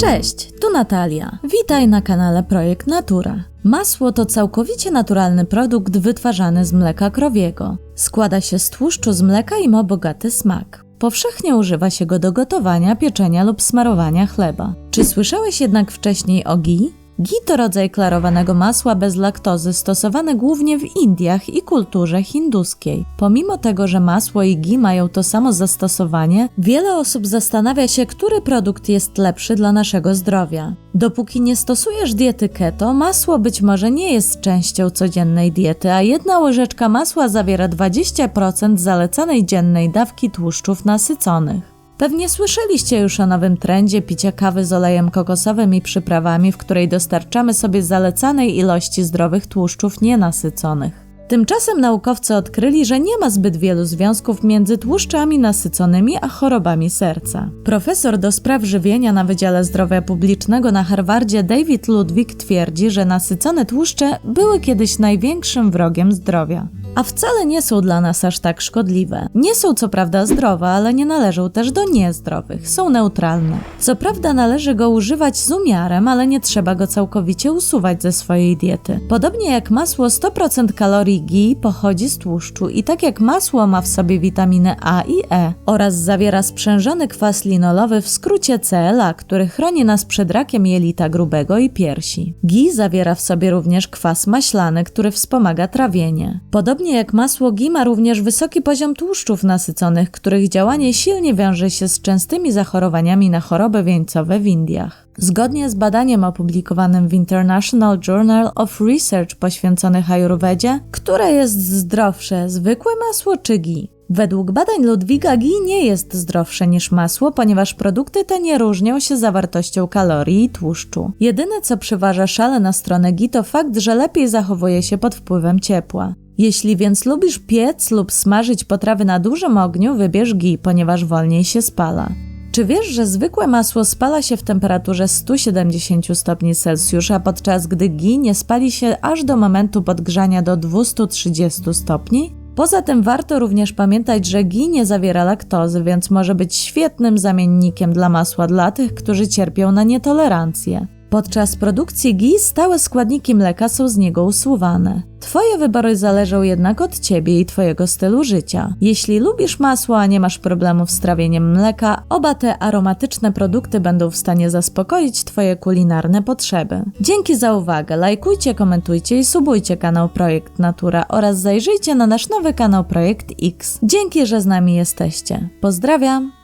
Cześć, tu Natalia. Witaj na kanale Projekt Natura. Masło to całkowicie naturalny produkt wytwarzany z mleka krowiego. Składa się z tłuszczu z mleka i ma bogaty smak. Powszechnie używa się go do gotowania, pieczenia lub smarowania chleba. Czy słyszałeś jednak wcześniej o ghee? Ghee to rodzaj klarowanego masła bez laktozy stosowane głównie w Indiach i kulturze hinduskiej. Pomimo tego, że masło i ghee mają to samo zastosowanie, wiele osób zastanawia się, który produkt jest lepszy dla naszego zdrowia. Dopóki nie stosujesz diety keto, masło być może nie jest częścią codziennej diety, a jedna łyżeczka masła zawiera 20% zalecanej dziennej dawki tłuszczów nasyconych. Pewnie słyszeliście już o nowym trendzie picia kawy z olejem kokosowym i przyprawami, w której dostarczamy sobie zalecanej ilości zdrowych tłuszczów nienasyconych. Tymczasem naukowcy odkryli, że nie ma zbyt wielu związków między tłuszczami nasyconymi a chorobami serca. Profesor do spraw żywienia na Wydziale Zdrowia Publicznego na Harvardzie David Ludwig twierdzi, że nasycone tłuszcze były kiedyś największym wrogiem zdrowia a wcale nie są dla nas aż tak szkodliwe. Nie są co prawda zdrowe, ale nie należą też do niezdrowych, są neutralne. Co prawda należy go używać z umiarem, ale nie trzeba go całkowicie usuwać ze swojej diety. Podobnie jak masło, 100% kalorii ghee pochodzi z tłuszczu i tak jak masło ma w sobie witaminy A i E oraz zawiera sprzężony kwas linolowy w skrócie CLA, który chroni nas przed rakiem jelita grubego i piersi. Ghee zawiera w sobie również kwas maślany, który wspomaga trawienie. Podobnie Podobnie jak masło ghee ma również wysoki poziom tłuszczów nasyconych, których działanie silnie wiąże się z częstymi zachorowaniami na choroby wieńcowe w Indiach. Zgodnie z badaniem opublikowanym w International Journal of Research poświęconych Ayurvedzie, które jest zdrowsze, zwykłe masło czy ghee? Według badań Ludwiga ghee nie jest zdrowsze niż masło, ponieważ produkty te nie różnią się zawartością kalorii i tłuszczu. Jedyne co przyważa szale na stronę ghee to fakt, że lepiej zachowuje się pod wpływem ciepła. Jeśli więc lubisz piec lub smażyć potrawy na dużym ogniu, wybierz ghee, ponieważ wolniej się spala. Czy wiesz, że zwykłe masło spala się w temperaturze 170 stopni Celsjusza, podczas gdy ghee nie spali się aż do momentu podgrzania do 230 stopni? Poza tym warto również pamiętać, że ghee nie zawiera laktozy, więc może być świetnym zamiennikiem dla masła dla tych, którzy cierpią na nietolerancję. Podczas produkcji ghee stałe składniki mleka są z niego usuwane. Twoje wybory zależą jednak od Ciebie i Twojego stylu życia. Jeśli lubisz masło, a nie masz problemów z trawieniem mleka, oba te aromatyczne produkty będą w stanie zaspokoić Twoje kulinarne potrzeby. Dzięki za uwagę, lajkujcie, komentujcie i subujcie kanał Projekt Natura oraz zajrzyjcie na nasz nowy kanał Projekt X. Dzięki, że z nami jesteście. Pozdrawiam!